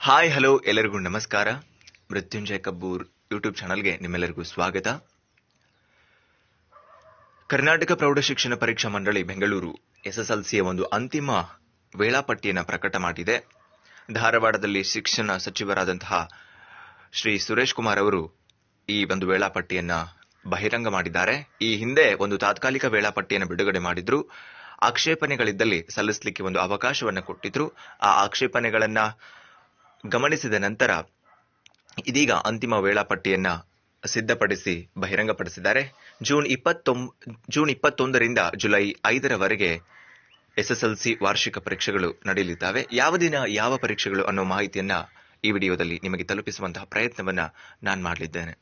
Hi hello ಎಲ್ಲರಿಗೂ ನಮಸ್ಕಾರ. Mrityunjaya Kabbur YouTube ಚಾನಲ್ಗೆ ನಿಮ್ಮೆಲ್ಲರಿಗೂ ಸ್ವಾಗತ. ಕರ್ನಾಟಕ ಪ್ರೌಢಶಿಕ್ಷಣ ಪರೀಕ್ಷಾ ಮಂಡಳಿ, ಬೆಂಗಳೂರು, ಎಸ್ಎಸ್ಎಲ್ಸಿಯ ಒಂದು ಅಂತಿಮ ವೇಳಾಪಟ್ಟಿಯನ್ನು ಪ್ರಕಟ ಮಾಡಿದೆ. ಧಾರವಾಡದಲ್ಲಿ ಶಿಕ್ಷಣ ಸಚಿವರಾದಂತಹ ಶ್ರೀ ಸುರೇಶ್ ಕುಮಾರ್ ಅವರು ಈ ಒಂದು ವೇಳಾಪಟ್ಟಿಯನ್ನು ಬಹಿರಂಗ ಮಾಡಿದ್ದಾರೆ. ಈ ಹಿಂದೆ ಒಂದು ತಾತ್ಕಾಲಿಕ ವೇಳಾಪಟ್ಟಿಯನ್ನು ಬಿಡುಗಡೆ ಮಾಡಿದ್ರು. ಆಕ್ಷೇಪಣೆಗಳಿದ್ದಲ್ಲಿ ಸಲ್ಲಿಸಲಿಕ್ಕೆ ಒಂದು ಅವಕಾಶವನ್ನು ಕೊಟ್ಟಿದ್ರು. ಆ ಆಕ್ಷೇಪಣೆಗಳನ್ನ ಗಮನಿಸಿದ ನಂತರ ಇದೀಗ ಅಂತಿಮ ವೇಳಾಪಟ್ಟಿಯನ್ನ ಸಿದ್ಧಪಡಿಸಿ ಬಹಿರಂಗಪಡಿಸಿದ್ದಾರೆ. ಜೂನ್ ಇಪ್ಪತ್ತೊಂ, ಜೂನ್ ಇಪ್ಪತ್ತೊಂದರಿಂದ ಜುಲೈ ಐದರವರೆಗೆ ಎಸ್ಎಸ್ಎಲ್ಸಿ ವಾರ್ಷಿಕ ಪರೀಕ್ಷೆಗಳು ನಡೆಯಲಿದ್ದಾವೆ ಯಾವ ದಿನ ಯಾವ ಪರೀಕ್ಷೆಗಳು ಅನ್ನೋ ಮಾಹಿತಿಯನ್ನ ಈ ವಿಡಿಯೋದಲ್ಲಿ ನಿಮಗೆ ತಲುಪಿಸುವಂತಹ ಪ್ರಯತ್ನವನ್ನ ನಾನು ಮಾಡಲಿದ್ದೇನೆ.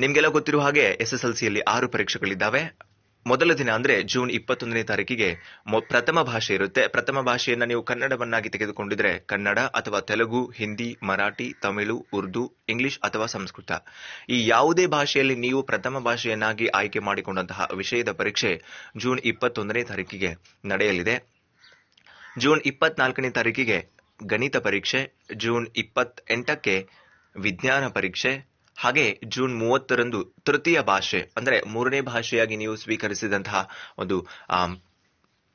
ನಿಮಗೆಲ್ಲ ಗೊತ್ತಿರುವ ಹಾಗೆ ಎಸ್ಎಸ್ಎಲ್ಸಿಯಲ್ಲಿ ಆರು ಪರೀಕ್ಷೆಗಳಿದ್ದಾವೆ. ಮೊದಲ ದಿನ ಅಂದ್ರೆ ಜೂನ್ ಇಪ್ಪತ್ತೊಂದನೇ ತಾರೀಕಿಗೆ ಪ್ರಥಮ ಭಾಷೆ ಇರುತ್ತೆ. ಪ್ರಥಮ ಭಾಷೆಯನ್ನ ನೀವು ಕನ್ನಡವನ್ನಾಗಿ ತೆಗೆದುಕೊಂಡಿದ್ರೆ ಕನ್ನಡ ಅಥವಾ ತೆಲುಗು, ಹಿಂದಿ, ಮರಾಠಿ, ತಮಿಳು, ಉರ್ದು, ಇಂಗ್ಲಿಷ್ ಅಥವಾ ಸಂಸ್ಕೃತ. ಈ ಯಾವುದೇ ಭಾಷೆಯಲ್ಲಿ ನೀವು ಪ್ರಥಮ ಭಾಷೆಯನ್ನಾಗಿ ಆಯ್ಕೆ ಮಾಡಿಕೊಂಡಂತಹ ವಿಷಯದ ಪರೀಕ್ಷೆ ಜೂನ್ ಇಪ್ಪತ್ತೊಂದನೇ ತಾರೀಕಿಗೆ ನಡೆಯಲಿದೆ. ಜೂನ್ ಇಪ್ಪತ್ನಾಲ್ಕನೇ ತಾರೀಕಿಗೆ ಗಣಿತ ಪರೀಕ್ಷೆ, ಜೂನ್ ಇಪ್ಪತ್ತೆಂಟಕ್ಕೆ ವಿಜ್ಞಾನ ಪರೀಕ್ಷೆ ಹಾಗೆ ಜೂನ್ ಮೂವತ್ತರಂದು ತೃತೀಯ ಭಾಷೆ, ಅಂದ್ರೆ ಮೂರನೇ ಭಾಷೆಯಾಗಿ ನೀವು ಸ್ವೀಕರಿಸಿದಂತಹ ಒಂದು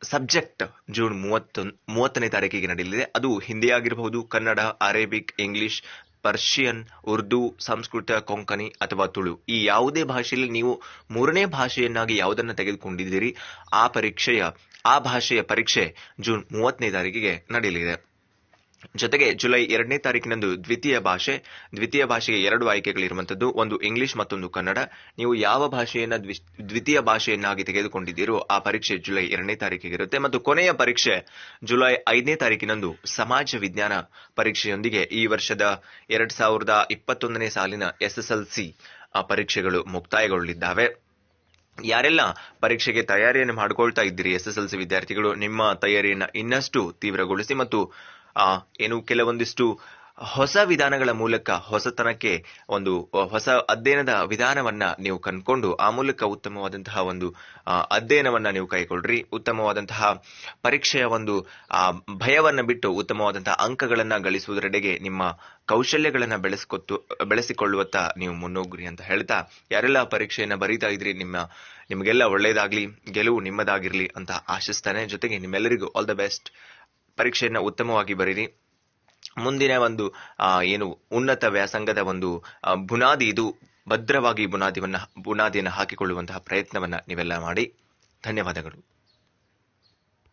ಸಬ್ಜೆಕ್ಟ್ ಜೂನ್ ಮೂವತ್ತ, ಮೂವತ್ತನೇ ತಾರೀಕಿಗೆ ನಡೆಯಲಿದೆ. ಅದು ಹಿಂದಿ ಆಗಿರಬಹುದು, Kannada, Arabic, English, Persian, Urdu, Sanskrit, Konkani ಅಥವಾ ತುಳು. ಈ ಯಾವುದೇ ಭಾಷೆಯಲ್ಲಿ ನೀವು ಮೂರನೇ ಭಾಷೆಯನ್ನಾಗಿ ಯಾವುದನ್ನು ತೆಗೆದುಕೊಂಡಿದ್ದೀರಿ, ಆ ಪರೀಕ್ಷೆಯ, ಆ ಭಾಷೆಯ ಪರೀಕ್ಷೆ ಜೂನ್ ಮೂವತ್ತನೇ ತಾರೀಕಿಗೆ ನಡೆಯಲಿದೆ. ಜೊತೆಗೆ ಜುಲೈ ಎರಡನೇ ತಾರೀಕಿನಂದು ದ್ವಿತೀಯ ಭಾಷೆ, ದ್ವಿತೀಯ ಭಾಷೆಗೆ ಎರಡು ಆಯ್ಕೆಗಳಿರುವಂತದ್ದು ಒಂದು ಇಂಗ್ಲಿಷ್ ಮತ್ತೊಂದು ಕನ್ನಡ. ನೀವು ಯಾವ ಭಾಷೆಯನ್ನ ದ್ವಿ- ದ್ವಿತೀಯ ಭಾಷೆಯನ್ನಾಗಿ ತೆಗೆದುಕೊಂಡಿದ್ದೀರೋ ಆ ಪರೀಕ್ಷೆ ಜುಲೈ ಎರಡನೇ ತಾರೀಕಿಗೆ ಇರುತ್ತೆ ಮತ್ತು ಕೊನೆಯ ಪರೀಕ್ಷೆ ಜುಲೈ ಐದನೇ ತಾರೀಕಿನಂದು ಸಮಾಜ ವಿಜ್ಞಾನ ಪರೀಕ್ಷೆಯೊಂದಿಗೆ ಈ ವರ್ಷದ ಎರಡ್ ಸಾವಿರದ ಇಪ್ಪತ್ತೊಂದನೇ ಸಾಲಿನ ಎಸ್ಎಸ್ಎಲ್ಸಿ ಪರೀಕ್ಷೆಗಳು ಮುಕ್ತಾಯಗೊಳ್ಳಲಿದ್ದಾವೆ ಯಾರೆಲ್ಲ ಪರೀಕ್ಷೆಗೆ ತಯಾರಿಯನ್ನು ಮಾಡಿಕೊಳ್ತಾ ಇದ್ದೀರಿ ಎಸ್ ಎಸ್ ಎಲ್ ಸಿ ವಿದ್ಯಾರ್ಥಿಗಳು, ನಿಮ್ಮ ತಯಾರಿಯನ್ನು ಇನ್ನಷ್ಟು ತೀವ್ರಗೊಳಿಸಿ ಮತ್ತು ಏನು ಕೆಲವೊಂದಿಷ್ಟು ಹೊಸ ವಿಧಾನಗಳ ಮೂಲಕ ಹೊಸತನಕ್ಕೆ ಒಂದು ಹೊಸ ಅಧ್ಯಯನದ ವಿಧಾನವನ್ನ ನೀವು ಕಂಡುಕೊಂಡು ಆ ಮೂಲಕ ಉತ್ತಮವಾದಂತಹ ಒಂದು ಆ, ಅಧ್ಯಯನವನ್ನ ನೀವು ಕೈಗೊಳ್ರಿ. ಉತ್ತಮವಾದಂತಹ ಪರೀಕ್ಷೆಯ ಒಂದು ಆ, ಭಯವನ್ನ ಬಿಟ್ಟು ಉತ್ತಮವಾದಂತಹ ಅಂಕಗಳನ್ನ ಗಳಿಸುವುದರೆಡೆಗೆ ನಿಮ್ಮ ಕೌಶಲ್ಯಗಳನ್ನ ಬೆಳೆಸಿಕೊತ್ತು ಬೆಳೆಸಿಕೊಳ್ಳುವತ್ತ ನೀವು ಮುನ್ನೋಗ್ರಿ ಅಂತ ಹೇಳ್ತಾ ಯಾರೆಲ್ಲ ಪರೀಕ್ಷೆಯನ್ನ ಬರೀತಾ ಇದ್ರಿ ನಿಮ್ಮ ನಿಮಗೆಲ್ಲ ಒಳ್ಳೇದಾಗ್ಲಿ ಗೆಲುವು ನಿಮ್ಮದಾಗಿರ್ಲಿ ಅಂತ ಆಶಿಸ್ತಾನೆ. ಜೊತೆಗೆ ನಿಮ್ಮೆಲ್ಲರಿಗೂ ಆಲ್ ದ ಬೆಸ್ಟ್ ಪರೀಕ್ಷೆಯನ್ನ ಉತ್ತಮವಾಗಿ ಬರೀರಿ. ಮುಂದಿನ ಒಂದು ಏನು ಉನ್ನತ ವ್ಯಾಸಂಗದ ಒಂದು ಬುನಾದಿ ಇದು. ಭದ್ರವಾಗಿ ಬುನಾದಿವನ್ನು, ಬುನಾದಿಯನ್ನು ಹಾಕಿಕೊಳ್ಳುವಂತಹ ಪ್ರಯತ್ನವನ್ನು ನೀವೆಲ್ಲ ಮಾಡಿ. ಧನ್ಯವಾದಗಳು.